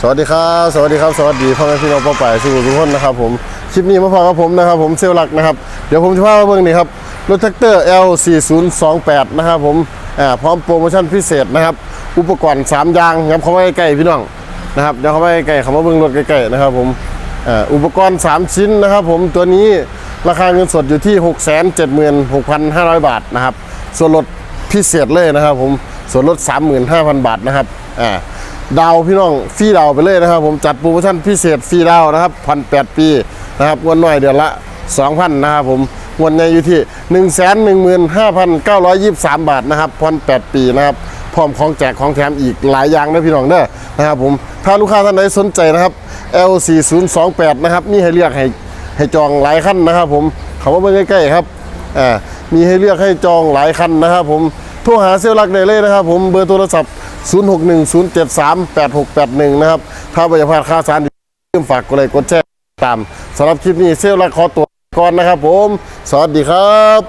สวัสดีครับ สวัสดีครับ สวัสดีพ่อแม่พี่น้องป้าป่ายสู่ทุกคนนะครับผม คลิปนี้มาพอกับผมนะครับผมเซลลลักนะครับ เดี๋ยวผมจะพามาเบิ่งนี่ครับ รถแท็กเตอร์ L4028 นะครับผมอ่าพร้อมโปรโมชั่นพิเศษนะครับ อุปกรณ์ 3 อย่างย้ำเข้ามาใกล้พี่น้องนะครับเดี๋ยวเข้ามาใกล้เขามาเบิ่งรถใกล้ๆนะครับผมอ่าอุปกรณ์ 3 ชิ้นนะครับผมตัวนี้ราคาเงินสดอยู่ที่ 676,500 บาทนะครับ ส่วนลดพิเศษเลยนะครับผม ส่วนลด 35,000 บาทนะครับ อ่า ดาวพี่น้องฟรีดาวไปเลยนะครับ ผมจัดโปรโมชั่นพิเศษฟรีดาวนะครับพันแปดปีนะครับวันน้อยเดือนละ 2,000นะครับผมวันใหญ่อยู่ที่ 1 1 5 9 2 3 บาทนะครับพันแปดปีนะครับพร้อมของแจกของแถมอีกหลายอย่างนะพี่น้องเด้อนะครับผมถ้าลูกค้าท่านใดสนใจนะครับ L4028 นะครับมีให้เลือกให้ให้จองหลายขั้นนะครับ ผมเขาว่าเบิ่งใกล้ๆครับอ่ามีให้เลือกให้จองหลายคันนะครับ ผมโทรหาเซลล์ลักได้เลยนะครับ ผมเบอร์โทรศัพท์ 0610738681 นะครับ ถ้าบริพลาดค่าสารอย่าลืมฝากกดไลค์กดแชร์ตามสำหรับคลิปนี้เซลล์ละขอตัวก่อนนะครับผม สวัสดีครับ